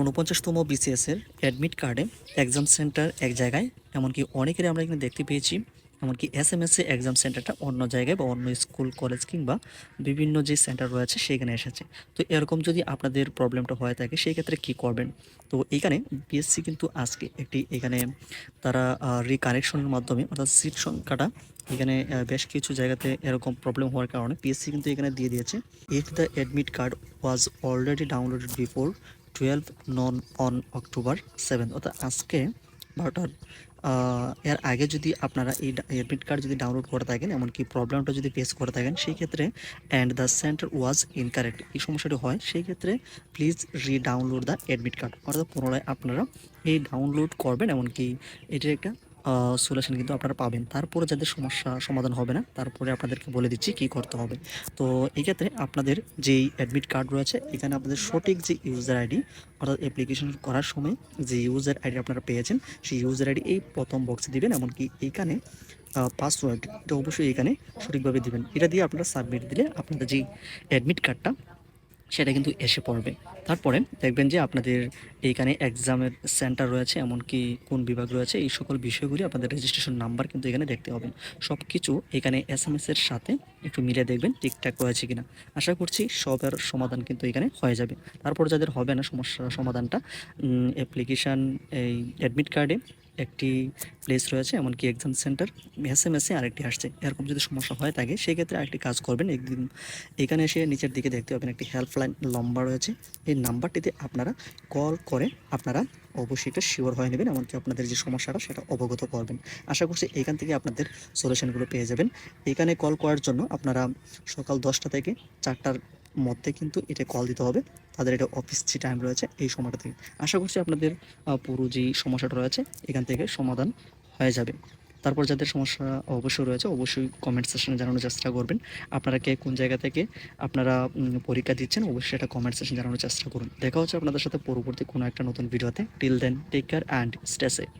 ঊনপঞ্চাশতম বিসিএসের অ্যাডমিট কার্ডে exam centre এক জায়গায়, এমনকি অনেকেরই আমরা এখানে দেখতে পেয়েছি, এমনকি এস এম এস এক্সাম সেন্টারটা অন্য জায়গায় বা অন্য স্কুল কলেজ কিংবা বিভিন্ন যে সেন্টার রয়েছে সেখানে এসেছে। তো এরকম যদি আপনাদের প্রবলেমটা হয়ে থাকে সেই ক্ষেত্রে কী করবেন? তো এইখানে বিএসসি কিন্তু আজকে একটি এখানে তারা রিকানেকশনের মাধ্যমে, অর্থাৎ সিট সংখ্যাটা এখানে বেশ কিছু জায়গাতে এরকম প্রবলেম হওয়ার কারণে পিএসসি কিন্তু এখানে দিয়ে দিয়েছে। If the admit card was already downloaded before twelve noon on October seven অর্থাৎ আজকে বারোটার এর আগে যদি আপনারা এই অ্যাডমিট কার্ড যদি ডাউনলোড করে থাকেন, এমনকি প্রবলেমটা যদি ফেস করে থাকেন, সেই ক্ষেত্রে and the centre was incorrect এই সমস্যাটি হয়, সেই ক্ষেত্রে প্লিজ রি ডাউনলোড দ্য অ্যাডমিট কার্ড অর্থাৎ পুনরায় আপনারা এই ডাউনলোড করবেন, এমনকি এটির একটা সলিউশন কিন্তু আপনারা পাবেন। তারপরে যাদের সমস্যা সমাধান হবে না, তারপরে আপনাদেরকে বলে দিচ্ছি কী করতে হবে। তো এই ক্ষেত্রে আপনাদের যেই অ্যাডমিট কার্ড রয়েছে, এখানে আপনাদের সঠিক যে ইউজার আইডি অর্থাৎ অ্যাপ্লিকেশন করার সময় যে ইউজার আইডি আপনারা পেয়েছেন, সেই ইউজার আইডি এই প্রথম বক্সে দিবেন, এমনকি এইখানে পাসওয়ার্ড এটা অবশ্যই এখানে সঠিকভাবে দিবেন। এটা দিয়ে আপনারা সাবমিট দিলে আপনাদের যেই অ্যাডমিট কার্ডটা সেটা কিন্তু এসে পড়বে। তারপরে দেখবেন যে আপনাদের এইখানে এক্সামের সেন্টার রয়েছে, এমনকি কোন বিভাগ রয়েছে, এই সকল বিষয়গুলি আপনাদের রেজিস্ট্রেশন নাম্বার কিন্তু এখানে দেখতে পাবেন। সব কিছু এখানে এস এর সাথে একটু মিলে দেখবেন ঠিকঠাক রয়েছে কিনা। আশা করছি সবের সমাধান কিন্তু এখানে হয়ে যাবে। তারপর যাদের হবে না সমস্যার সমাধানটা অ্যাপ্লিকেশান এই অ্যাডমিট কার্ডে একটি প্লেস রয়েছে, এমনকি এক্সাম সেন্টার এস এম এসে আরেকটি আসছে। এরকম যদি সমস্যা হয় থাকে সেই ক্ষেত্রে আরেকটি কাজ করবেন একদিন। এখানে এসে নিচের দিকে দেখতে পাবেন একটি হেল্পলাইন লম্বা রয়েছে। এই নাম্বারটিতে আপনারা কল করে আপনারা অবশ্যই এটা শিওর হয়ে নেবেন, এমনকি আপনাদের যে সমস্যাটা সেটা অবগত করবেন। আশা করছি এখান থেকে আপনাদের সলিউশনগুলো পেয়ে যাবেন। এখানে কল করার জন্য আপনারা সকাল দশটা থেকে চারটার মধ্যে কিন্তু এটা কল দিতে হবে। তাদের এটা অফিস যে টাইম রয়েছে এই সময়টা থেকে। আশা করছি আপনাদের পুরো যে সমস্যাটা রয়েছে, এখান থেকে সমাধান হয়ে যাবে। তারপর যাদের সমস্যা অবশ্যই রয়েছে, অবশ্যই কমেন্ট সেশনে জানানোর চেষ্টা করবেন। আপনারা কে কোন জায়গা থেকে আপনারা পরীক্ষা দিচ্ছেন, অবশ্যই এটা কমেন্ট সেশন জানানোর চেষ্টা করুন। দেখা হচ্ছে আপনাদের সাথে পরবর্তী কোনো একটা নতুন ভিডিওতে till then take care and stay safe